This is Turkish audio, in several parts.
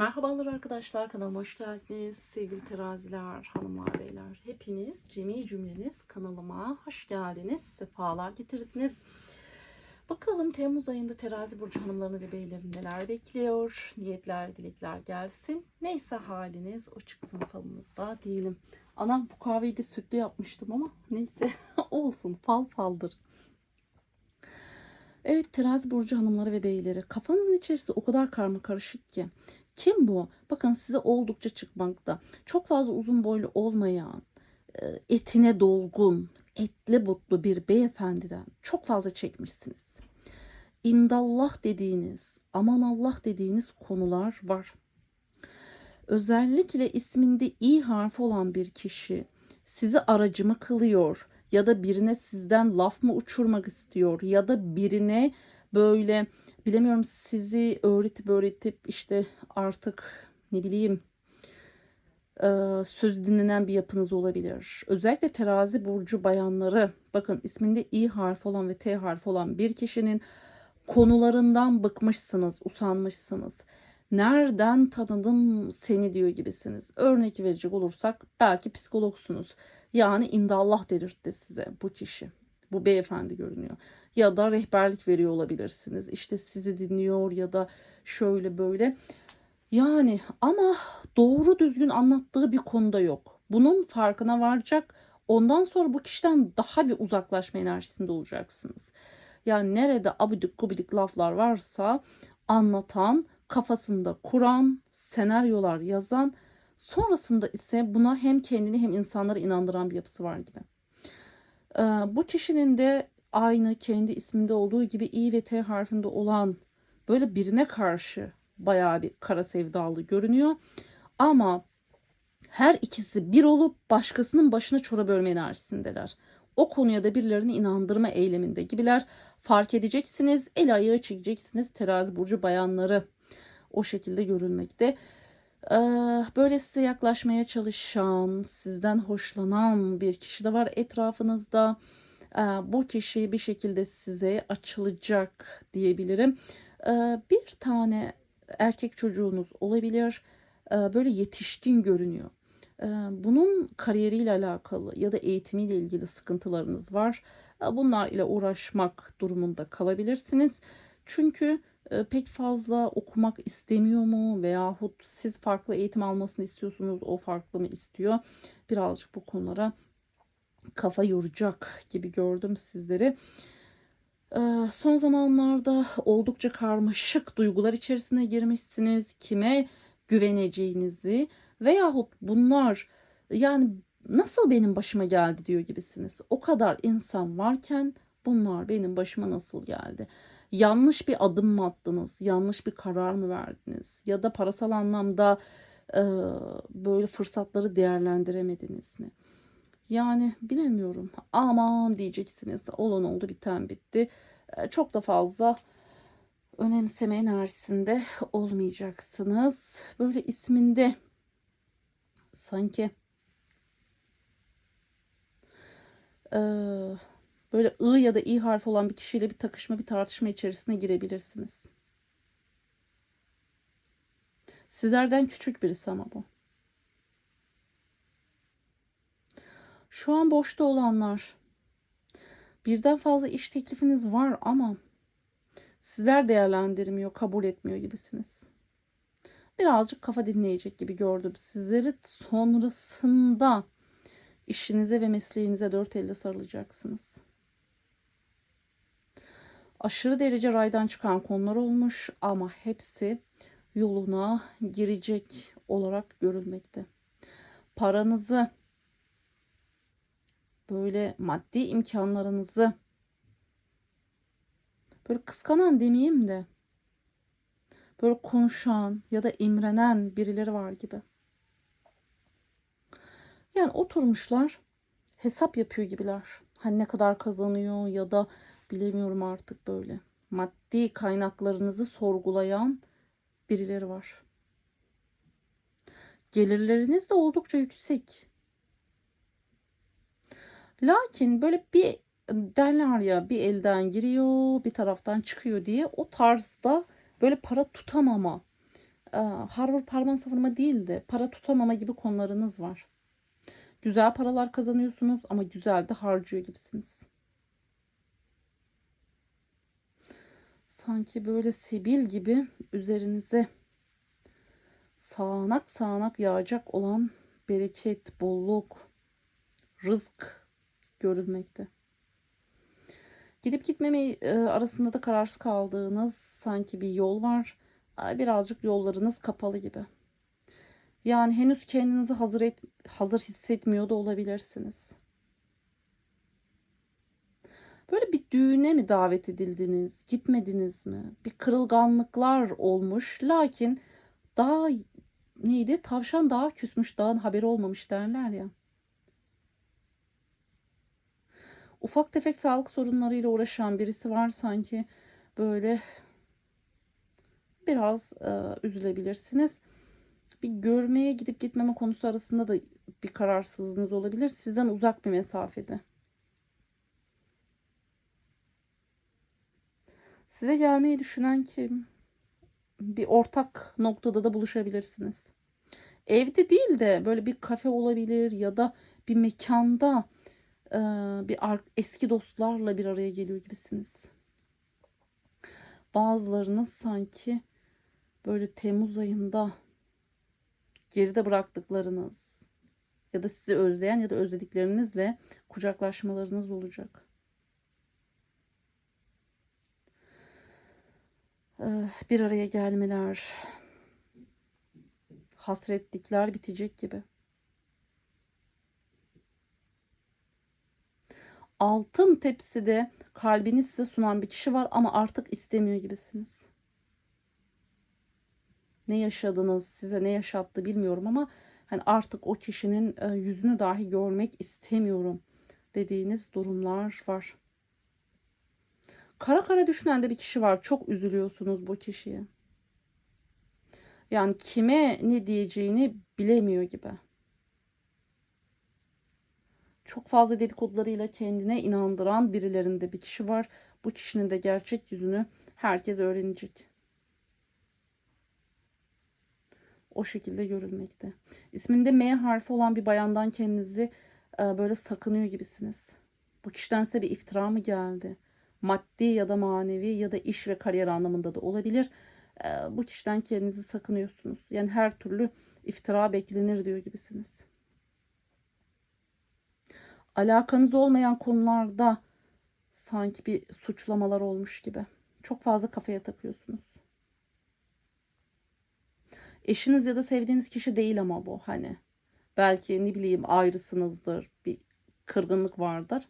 Merhabalar arkadaşlar kanalıma hoş geldiniz. Sevgili teraziler, hanımlar, beyler. Hepiniz cemi cümleniz kanalıma hoş geldiniz. Sefalar getirdiniz. Bakalım Temmuz ayında terazi burcu hanımlarını ve beylerini neler bekliyor. Niyetler, dilekler gelsin. Neyse haliniz o çıksın falımızda diyelim. Anam bu kahveyi de sütlü yapmıştım ama neyse olsun fal faldır. Evet terazi burcu hanımları ve beyleri kafanızın içerisi o kadar karma karışık ki. Kim bu? Bakın size oldukça çıkmakta. Çok fazla uzun boylu olmayan, e, etine dolgun, etli butlu bir beyefendiden çok fazla çekmişsiniz. İndallah dediğiniz, aman Allah dediğiniz konular var. Özellikle isminde i harfi olan bir kişi sizi aracı mı kılıyor ya da birine sizden laf mı uçurmak istiyor ya da birine böyle bilemiyorum sizi öğretip öğretip işte artık ne bileyim e, söz dinlenen bir yapınız olabilir. Özellikle terazi burcu bayanları bakın isminde i harfi olan ve t harfi olan bir kişinin konularından bıkmışsınız, usanmışsınız. Nereden tanıdım seni diyor gibisiniz. Örnek verecek olursak belki psikologsunuz. Yani indallah delirtti size bu kişi. Bu beyefendi görünüyor. Ya da rehberlik veriyor olabilirsiniz. İşte sizi dinliyor ya da şöyle böyle. Yani ama doğru düzgün anlattığı bir konuda yok. Bunun farkına varacak. Ondan sonra bu kişiden daha bir uzaklaşma enerjisinde olacaksınız. Yani nerede abidik gubidik laflar varsa anlatan, kafasında kuran, senaryolar yazan, sonrasında ise buna hem kendini hem insanları inandıran bir yapısı var gibi. Ee, bu kişinin de aynı kendi isminde olduğu gibi i ve t harfinde olan böyle birine karşı bayağı bir kara sevdalı görünüyor. Ama her ikisi bir olup başkasının başına çorap örme enerjisindeler. O konuya da birilerini inandırma eyleminde gibiler. Fark edeceksiniz, el ayağı çekeceksiniz terazi burcu bayanları. O şekilde görülmekte. Ee, böyle size yaklaşmaya çalışan, sizden hoşlanan bir kişi de var etrafınızda. Ee, bu kişi bir şekilde size açılacak diyebilirim. Ee, bir tane erkek çocuğunuz olabilir. Böyle yetişkin görünüyor. Bunun kariyeriyle alakalı ya da eğitimiyle ilgili sıkıntılarınız var. Bunlar ile uğraşmak durumunda kalabilirsiniz. Çünkü pek fazla okumak istemiyor mu veyahut siz farklı eğitim almasını istiyorsunuz o farklı mı istiyor birazcık bu konulara kafa yoracak gibi gördüm sizleri. Son zamanlarda oldukça karmaşık duygular içerisine girmişsiniz. Kime güveneceğinizi veyahut bunlar yani nasıl benim başıma geldi diyor gibisiniz. O kadar insan varken bunlar benim başıma nasıl geldi? Yanlış bir adım mı attınız? Yanlış bir karar mı verdiniz? Ya da parasal anlamda e, böyle fırsatları değerlendiremediniz mi? Yani bilemiyorum. Aman diyeceksiniz. Olan oldu biten bitti. E, çok da fazla önemseme enerjisinde olmayacaksınız. Böyle isminde sanki eee böyle I ya da I harfi olan bir kişiyle bir takışma, bir tartışma içerisine girebilirsiniz. Sizlerden küçük birisi ama bu. Şu an boşta olanlar. Birden fazla iş teklifiniz var ama sizler değerlendirmiyor, kabul etmiyor gibisiniz. Birazcık kafa dinleyecek gibi gördüm. Sizleri sonrasında işinize ve mesleğinize dört elle sarılacaksınız aşırı derece raydan çıkan konular olmuş ama hepsi yoluna girecek olarak görülmekte. Paranızı böyle maddi imkanlarınızı böyle kıskanan demeyeyim de böyle konuşan ya da imrenen birileri var gibi. Yani oturmuşlar hesap yapıyor gibiler. Hani ne kadar kazanıyor ya da bilemiyorum artık böyle. Maddi kaynaklarınızı sorgulayan birileri var. Gelirleriniz de oldukça yüksek. Lakin böyle bir derler ya bir elden giriyor bir taraftan çıkıyor diye o tarzda böyle para tutamama harvur parman savurma değil de para tutamama gibi konularınız var. Güzel paralar kazanıyorsunuz ama güzel de harcıyor gibisiniz. Sanki böyle sebil gibi üzerinize sağanak sağanak yağacak olan bereket, bolluk, rızk görülmekte. Gidip gitmeme e, arasında da kararsız kaldığınız sanki bir yol var. Ay, Birazcık yollarınız kapalı gibi. Yani henüz kendinizi hazır et, hazır hissetmiyor da olabilirsiniz. Böyle bir düğüne mi davet edildiniz, gitmediniz mi? Bir kırılganlıklar olmuş. Lakin daha neydi? Tavşan daha küsmüş, dağın haberi olmamış derler ya. Ufak tefek sağlık sorunlarıyla uğraşan birisi var sanki böyle biraz e, üzülebilirsiniz. Bir görmeye gidip gitmeme konusu arasında da bir kararsızlığınız olabilir. Sizden uzak bir mesafede. Size gelmeyi düşünen kim? Bir ortak noktada da buluşabilirsiniz. Evde değil de böyle bir kafe olabilir ya da bir mekanda e, bir eski dostlarla bir araya geliyor gibisiniz. Bazılarınız sanki böyle Temmuz ayında geride bıraktıklarınız ya da sizi özleyen ya da özlediklerinizle kucaklaşmalarınız olacak. Bir araya gelmeler, hasretlikler bitecek gibi. Altın tepside kalbini size sunan bir kişi var ama artık istemiyor gibisiniz. Ne yaşadınız, size ne yaşattı bilmiyorum ama hani artık o kişinin e, yüzünü dahi görmek istemiyorum dediğiniz durumlar var. Kara kara düşünen de bir kişi var. Çok üzülüyorsunuz bu kişiye. Yani kime ne diyeceğini bilemiyor gibi. Çok fazla dedikodularıyla kendine inandıran birilerinde bir kişi var. Bu kişinin de gerçek yüzünü herkes öğrenecek. O şekilde görülmekte. İsminde M harfi olan bir bayandan kendinizi e, böyle sakınıyor gibisiniz. Bu kişiden size bir iftira mı geldi? Maddi ya da manevi ya da iş ve kariyer anlamında da olabilir. E, bu kişiden kendinizi sakınıyorsunuz. Yani her türlü iftira beklenir diyor gibisiniz. Alakanız olmayan konularda sanki bir suçlamalar olmuş gibi. Çok fazla kafaya takıyorsunuz. Eşiniz ya da sevdiğiniz kişi değil ama bu hani. Belki ne bileyim ayrısınızdır, bir kırgınlık vardır.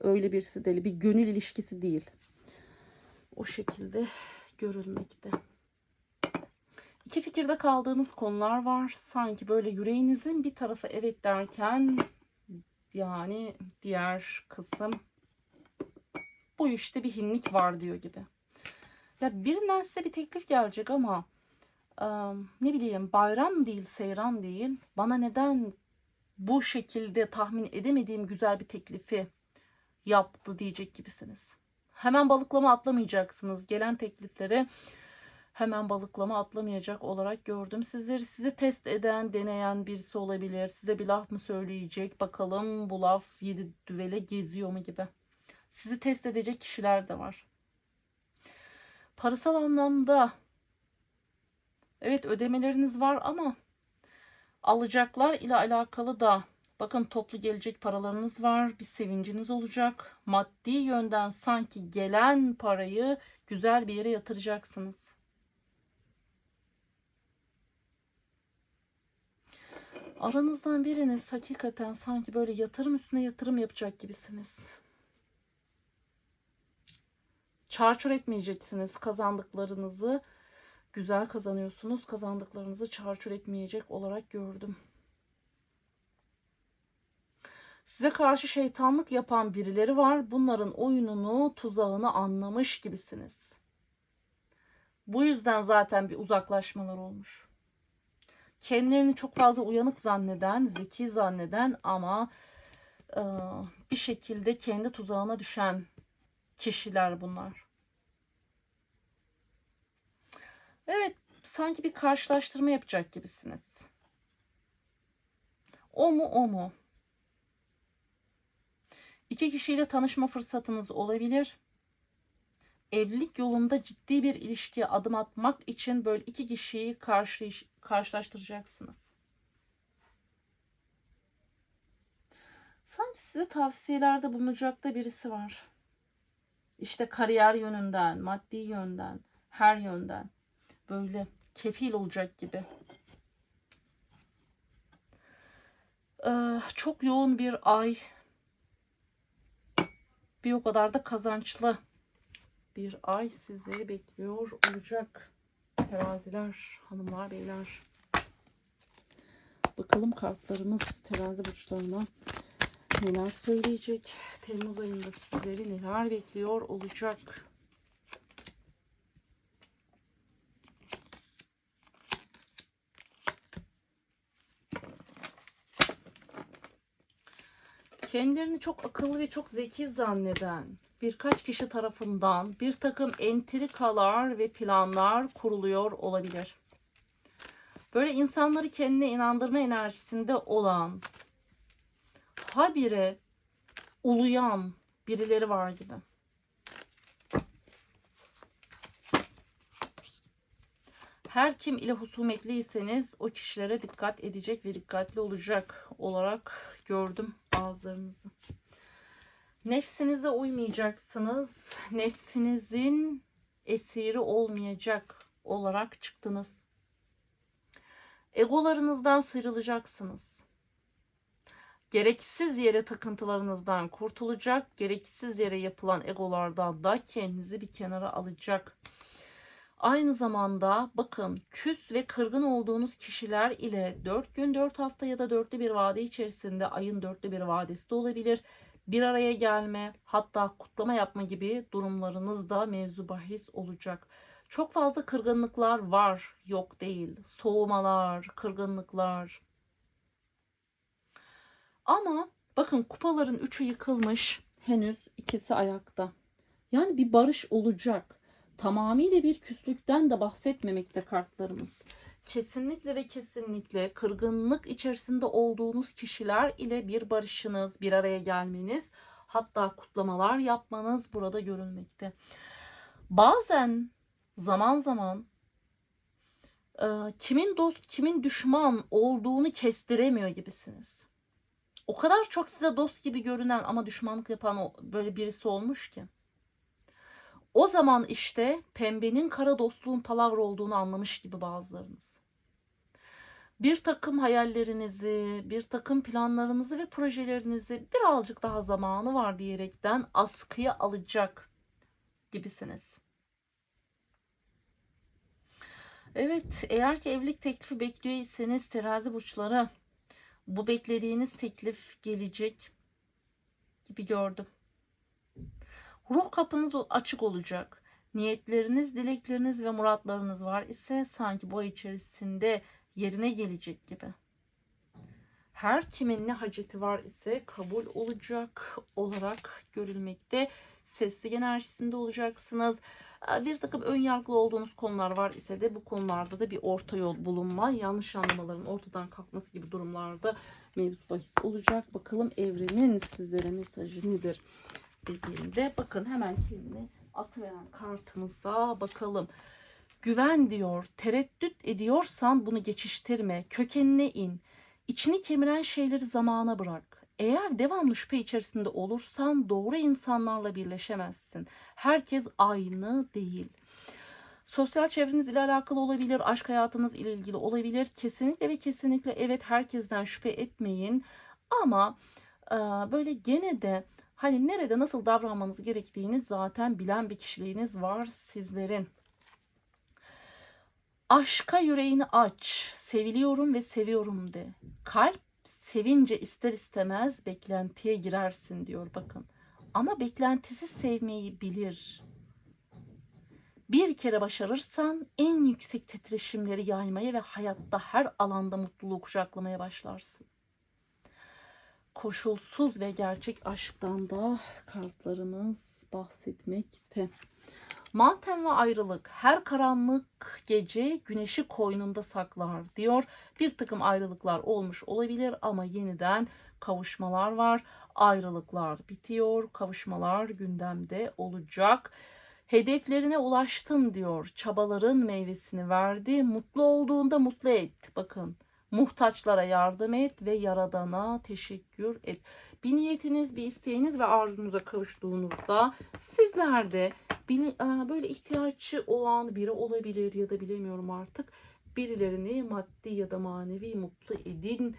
Öyle birisi değil, bir gönül ilişkisi değil. O şekilde görülmekte. İki fikirde kaldığınız konular var. Sanki böyle yüreğinizin bir tarafı evet derken yani diğer kısım bu işte bir hinlik var diyor gibi. Ya birinden size bir teklif gelecek ama ne bileyim bayram değil, seyran değil. Bana neden bu şekilde tahmin edemediğim güzel bir teklifi yaptı diyecek gibisiniz. Hemen balıklama atlamayacaksınız. Gelen teklifleri hemen balıklama atlamayacak olarak gördüm. Sizleri sizi test eden, deneyen birisi olabilir. Size bir laf mı söyleyecek? Bakalım bu laf yedi düvele geziyor mu gibi. Sizi test edecek kişiler de var. Parasal anlamda evet ödemeleriniz var ama alacaklar ile alakalı da bakın toplu gelecek paralarınız var. Bir sevinciniz olacak. Maddi yönden sanki gelen parayı güzel bir yere yatıracaksınız. Aranızdan biriniz hakikaten sanki böyle yatırım üstüne yatırım yapacak gibisiniz. Çarçur etmeyeceksiniz kazandıklarınızı. Güzel kazanıyorsunuz. Kazandıklarınızı çarçur etmeyecek olarak gördüm. Size karşı şeytanlık yapan birileri var. Bunların oyununu, tuzağını anlamış gibisiniz. Bu yüzden zaten bir uzaklaşmalar olmuş kendilerini çok fazla uyanık zanneden, zeki zanneden ama e, bir şekilde kendi tuzağına düşen kişiler bunlar. Evet, sanki bir karşılaştırma yapacak gibisiniz. O mu o mu? İki kişiyle tanışma fırsatınız olabilir. Evlilik yolunda ciddi bir ilişkiye adım atmak için böyle iki kişiyi karşı, karşılaştıracaksınız. Sanki size tavsiyelerde bulunacak da birisi var. İşte kariyer yönünden, maddi yönden, her yönden böyle kefil olacak gibi. Ee, çok yoğun bir ay. Bir o kadar da kazançlı bir ay sizleri bekliyor olacak. Teraziler, hanımlar, beyler. Bakalım kartlarımız terazi burçlarına neler söyleyecek. Temmuz ayında sizleri neler bekliyor olacak. Kendilerini çok akıllı ve çok zeki zanneden birkaç kişi tarafından bir takım entrikalar ve planlar kuruluyor olabilir. Böyle insanları kendine inandırma enerjisinde olan, habire uluyan birileri var gibi. Her kim ile husumetliyseniz o kişilere dikkat edecek ve dikkatli olacak olarak gördüm bazılarınızı. Nefsinize uymayacaksınız. Nefsinizin esiri olmayacak olarak çıktınız. Egolarınızdan sıyrılacaksınız. Gereksiz yere takıntılarınızdan kurtulacak, gereksiz yere yapılan egolardan da kendinizi bir kenara alacak. Aynı zamanda bakın küs ve kırgın olduğunuz kişiler ile 4 gün 4 hafta ya da dörtlü bir vade içerisinde ayın dörtlü bir vadesi de olabilir. Bir araya gelme hatta kutlama yapma gibi durumlarınız da mevzu bahis olacak. Çok fazla kırgınlıklar var yok değil. Soğumalar, kırgınlıklar. Ama bakın kupaların üçü yıkılmış henüz ikisi ayakta. Yani bir barış olacak tamamıyla bir küslükten de bahsetmemekte kartlarımız. Kesinlikle ve kesinlikle kırgınlık içerisinde olduğunuz kişiler ile bir barışınız, bir araya gelmeniz, hatta kutlamalar yapmanız burada görülmekte. Bazen zaman zaman e, kimin dost, kimin düşman olduğunu kestiremiyor gibisiniz. O kadar çok size dost gibi görünen ama düşmanlık yapan böyle birisi olmuş ki. O zaman işte pembenin kara dostluğun palavra olduğunu anlamış gibi bazılarınız. Bir takım hayallerinizi, bir takım planlarınızı ve projelerinizi birazcık daha zamanı var diyerekten askıya alacak gibisiniz. Evet, eğer ki evlilik teklifi bekliyorsanız terazi burçları bu beklediğiniz teklif gelecek gibi gördüm. Ruh kapınız açık olacak. Niyetleriniz, dilekleriniz ve muratlarınız var ise sanki bu içerisinde yerine gelecek gibi. Her kimin ne haceti var ise kabul olacak olarak görülmekte. Sesli enerjisinde olacaksınız. Ee, bir takım ön yargılı olduğunuz konular var ise de bu konularda da bir orta yol bulunma, yanlış anlamaların ortadan kalkması gibi durumlarda mevzu bahis olacak. Bakalım evrenin sizlere mesajı nedir? Dediğimde bakın hemen kendini atıveren kartınıza bakalım. Güven diyor, tereddüt ediyorsan bunu geçiştirme, kökenine in. İçini kemiren şeyleri zamana bırak. Eğer devamlı şüphe içerisinde olursan doğru insanlarla birleşemezsin. Herkes aynı değil. Sosyal çevreniz ile alakalı olabilir, aşk hayatınız ile ilgili olabilir. Kesinlikle ve kesinlikle evet herkesten şüphe etmeyin. Ama böyle gene de Hani nerede nasıl davranmanız gerektiğini zaten bilen bir kişiliğiniz var sizlerin. Aşka yüreğini aç, seviliyorum ve seviyorum de. Kalp sevince ister istemez beklentiye girersin diyor bakın. Ama beklentisi sevmeyi bilir. Bir kere başarırsan en yüksek titreşimleri yaymaya ve hayatta her alanda mutluluğu kucaklamaya başlarsın koşulsuz ve gerçek aşktan da kartlarımız bahsetmekte. Matem ve ayrılık her karanlık gece güneşi koynunda saklar diyor. Bir takım ayrılıklar olmuş olabilir ama yeniden kavuşmalar var. Ayrılıklar bitiyor, kavuşmalar gündemde olacak. Hedeflerine ulaştın diyor. Çabaların meyvesini verdi. Mutlu olduğunda mutlu et. Bakın muhtaçlara yardım et ve yaradana teşekkür et. Bir niyetiniz, bir isteğiniz ve arzunuza kavuştuğunuzda sizler de böyle ihtiyaçı olan biri olabilir ya da bilemiyorum artık. Birilerini maddi ya da manevi mutlu edin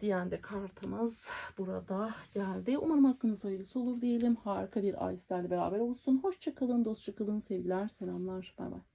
diyen de kartımız burada geldi. Umarım hakkınız hayırlısı olur diyelim. Harika bir ay sizlerle beraber olsun. Hoşçakalın, dostça kalın, sevgiler, selamlar. Bay bay.